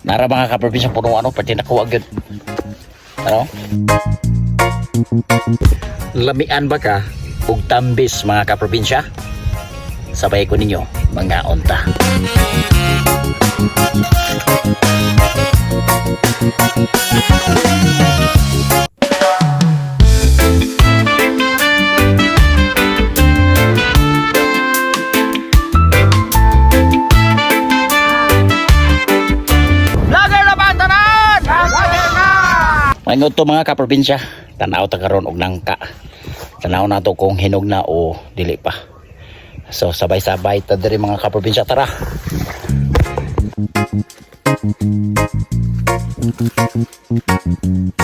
Nara mga kaprobinsya puno ano pati nakuha agad. Ano? Lamian ba ka ug tambis mga kaprobinsya? Sabay ko ninyo mga onta. Mangot to mga kaprobinsya. Tanaw ta karon og nangka. Tanaw na to kung hinog na o dili pa. So sabay-sabay ta diri mga kaprobinsya tara. Nangka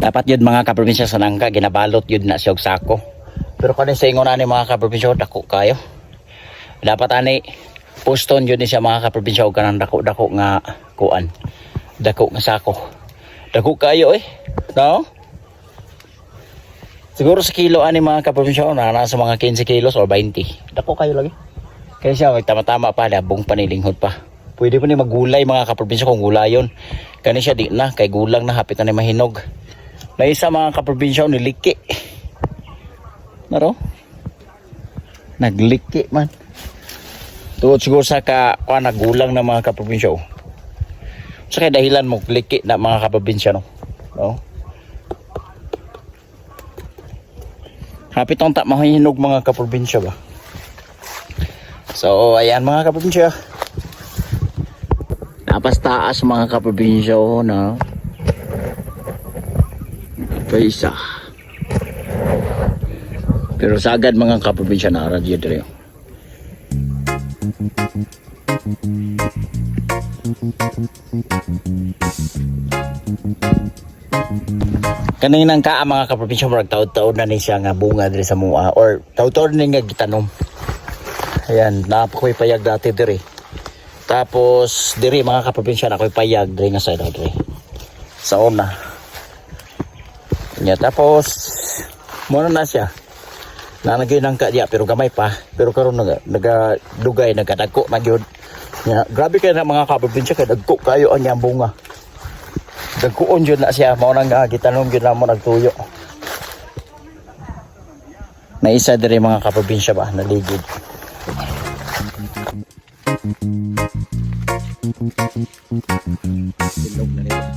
Dapat yun mga kaprobinsya sa nangka ginabalot yun na siyog sako. Pero kanin sa ingon ani mga kaprobinsya dako kayo. Dapat ani poston yun siya mga kaprobinsya og kanang dako-dako nga kuan. Dako nga sako. Dako kayo eh. No? Siguro sa kilo ani mga kaprobinsya na nasa mga 15 kilos or 20. Dako kayo lagi. Kaya siya may tama-tama pa labong panilinghod pa. Pwede pa ni magulay mga kaprobinsya kung gulayon. Kani siya di na kay gulang na hapit na ni mahinog. Na isa mga kaprobinsya niliki. Naro? Nagliki man. Tuod siguro sa ka kuha nagulang na mga kaprobinsya. oh. Sa kaya dahilan mo liki na mga kaprobinsya no. No? Hapit ang tak mahihinog mga kaprobinsya ba. So ayan mga kaprobinsya. Tapas taas mga kaprobinsya na pa isa. Pero sagad mga kaprobinsya na radyo dire. Kaninang ka mga kaprobinsya murag taud-taud na ni siya nga bunga dire sa mua or taud-taud ni nga gitanom. Ayan, napakoy payag dati dire. Tapos dire mga kaprobinsya na koy payag dire nga sa dire. Sa una. Nya tapos mo na siya. Nanagay nang kadya pero gamay pa. Pero karon naga naga dugay nagadagko na gyud. Nya grabe kay na mga kaprobinsya kay dagko kayo ang iyang bunga. Dagkoon jud na siya mao nang uh, gitanom jud na mo nagtuyo. Na isa dire mga kaprobinsya ba naligid. Silog na.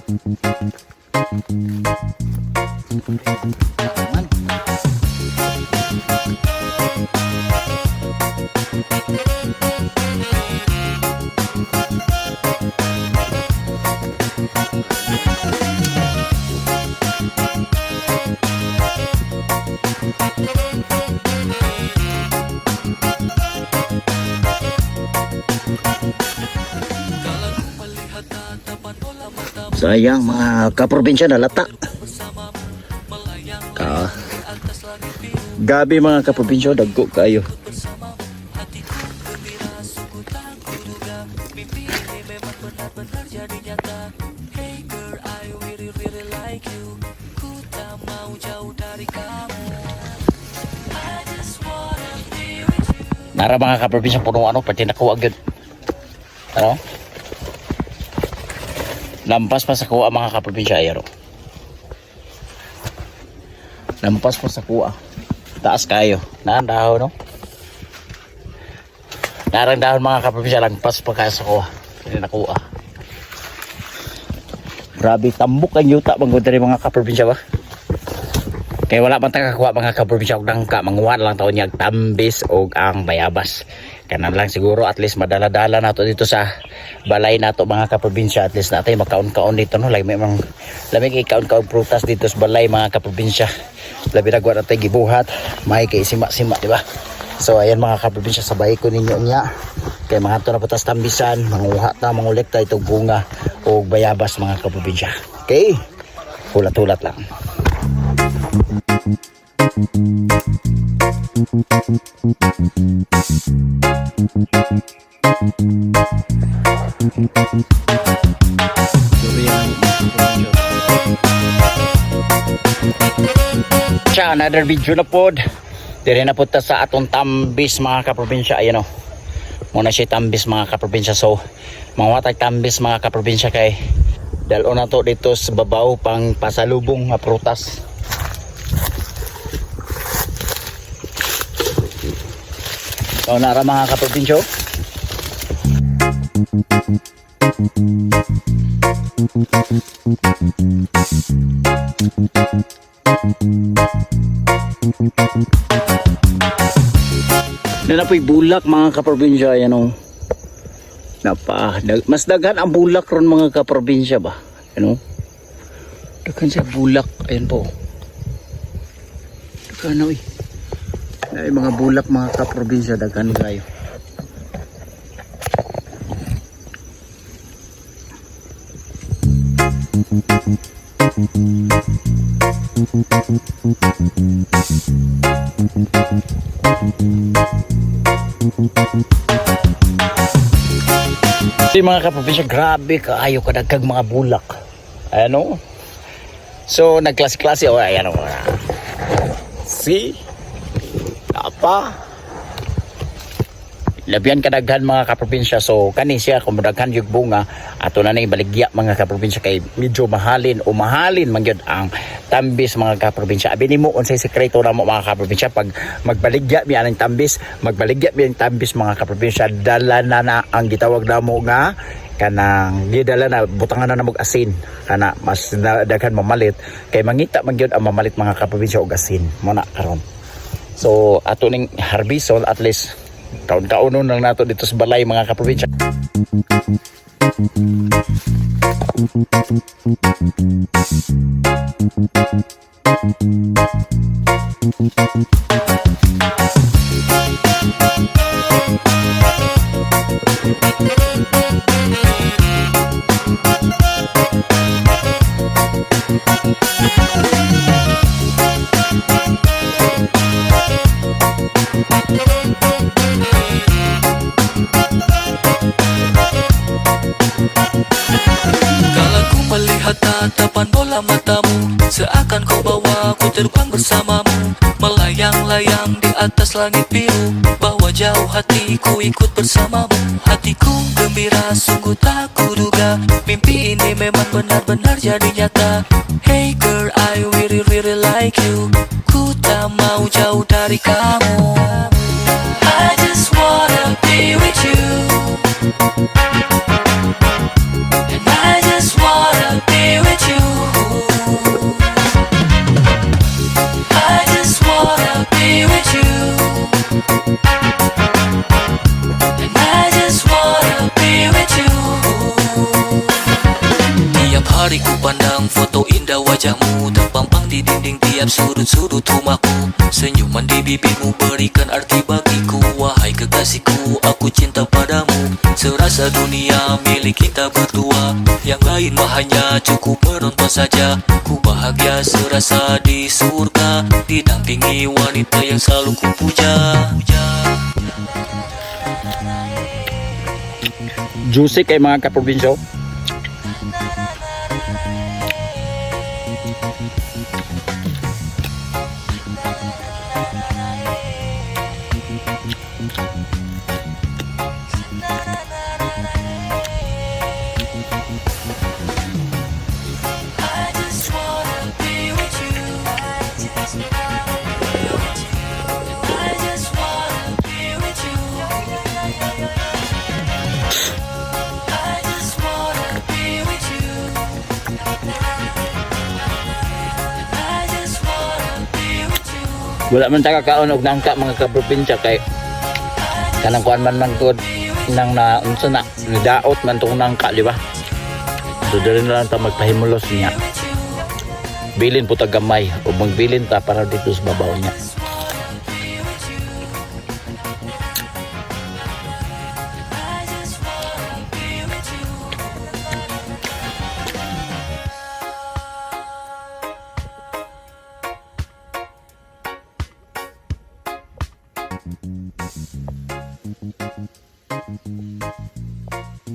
Sayang mga kaprobinsya na lata. Gabi mga kaprobinsya dagko kayo. Nara mga kaprobinsya puno ano pati nakuha gyud. Ano? Lampas pa sa kuha mga kaprobinsya ayaro. Lampas pa sa kuha. Taas kayo. Naan dahon no? Narang dahon mga kaprobinsya lampas pa kayo sa kuha. Hindi nakuha. Grabe tambok ang yuta bang diri mga kaprobinsya ba? Kaya wala man tayo kakuha mga kaprobinsya og nangka, manguha lang taon niya tambis o ang bayabas. Kanan lang siguro at least madala-dala nato dito sa balay nato mga kaprobinsya. At least natin makaon-kaon dito no? Like may mga lamig ikaon-kaon prutas dito sa balay mga kaprobinsya. Labi na gwa natin gibuhat. May kay sima-sima di ba? So ayan mga kaprobinsya sabay ko ninyo niya. Kay mga to na putas tambisan manguha ta mangulekta itong bunga o bayabas mga kaprobinsya. Okay? Hulat-hulat lang Siya, another video na pod. Dire na po sa atong tambis mga kaprobinsya. Ayan o. Muna siya tambis mga kaprobinsya. So, mga watag tambis mga kaprobinsya kay dalo na to dito sa babaw pang pasalubong nga prutas. So, nara mga kaprobinsyo. Na na po'y bulak mga kaprobinsya. Ayan o. Napa, dag, mas daghan ang bulak ron mga kaprobinsya ba? Ano? Daghan siya bulak. Ayan po. Daghan na uy. Ay, mga bulak mga kaprobinsya. Daghan kayo. Yung mga kaprobinsya, grabe kaayo kadagkag mga bulak. Ano? So nagklase-klase o ayan o. See? Apa? Labian kadaghan mga kaprobinsya. So kani siya kung daghan yung bunga ato na na baligya mga kaprobinsya kay medyo mahalin o mahalin man gyud ang tambis mga kaprobinsya. Abi nimo unsay sekreto na mo mga kaprobinsya pag magbaligya mi anang tambis, magbaligya mi ang tambis mga kaprobinsya dala na na ang gitawag namo nga kanang gidala na butangan na namog asin kana mas da- daghan mamalit kay mangita man ang mamalit mga kaprobinsya og asin mo na karon so ato ning harbison at least kaon-kaonon lang nato dito sa balay mga kaprobinsya. Kala bola matamu Seakan kau bawa ku terbang bersamamu. Melayang-layang di atas langit biru Bawa jauh hatiku ikut bersamamu. Hatiku gembira sungguh tak kuduga Mimpi ini memang benar-benar jadi nyata. Hey girl I really really like you. Ku tak mau jauh dari kamu. I just wanna be with you Tiap hari ku pandang foto indah wajahmu. Terpampang di dinding tiap sudut-sudut rumahku. Senyuman di bibirmu berikan arti bagiku. Wahai kekasihku, aku cinta padamu. Serasa dunia milik kita berdua. Yang lain mah hanya cukup menonton saja. Ku bahagia serasa di surga. Didampingi wanita yang selalu ku puja. Juicy kay mga kaprobinsyo wala man taga kaon og nangka mga kaprobinsya kay kanang kuan man man good nang na unsa na nidaot man tong nangka di ba? So diri na lang ta magpahimulos niya. Bilin po ta gamay o magbilin ta para dito sa babaw niya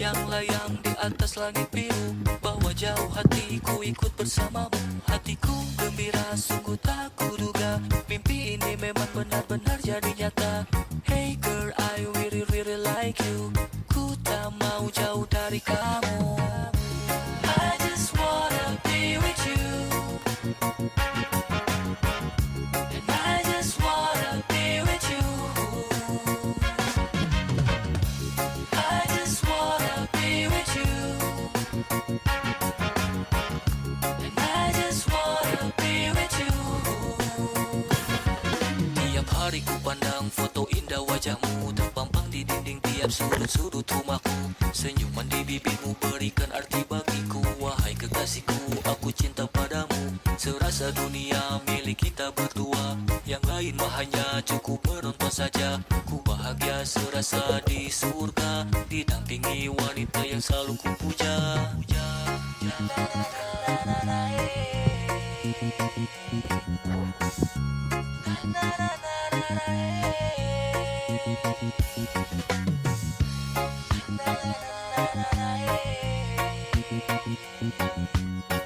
Melayang-layang di atas langit biru. Bawa jauh hatiku ikut bersamamu. Hatiku gembira tiap sudut-sudut rumahku Senyuman di bibirmu berikan arti bagiku. Wahai kekasihku, aku cinta padamu. Serasa dunia milik kita berdua. Yang lain mah hanya cukup menonton saja. Ku bahagia serasa di surga. Didampingi wanita yang selalu ku puja Thank you.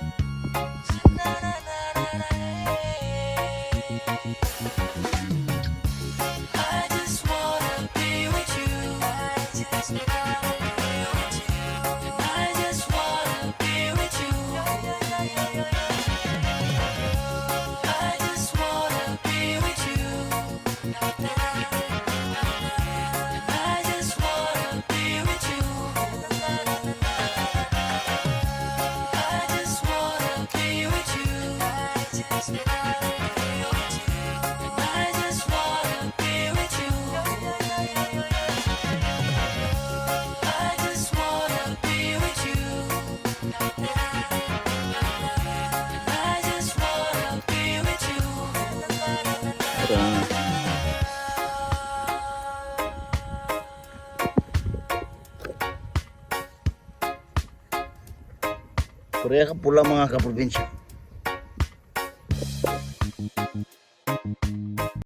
Korea ka pula mga kaprobinsya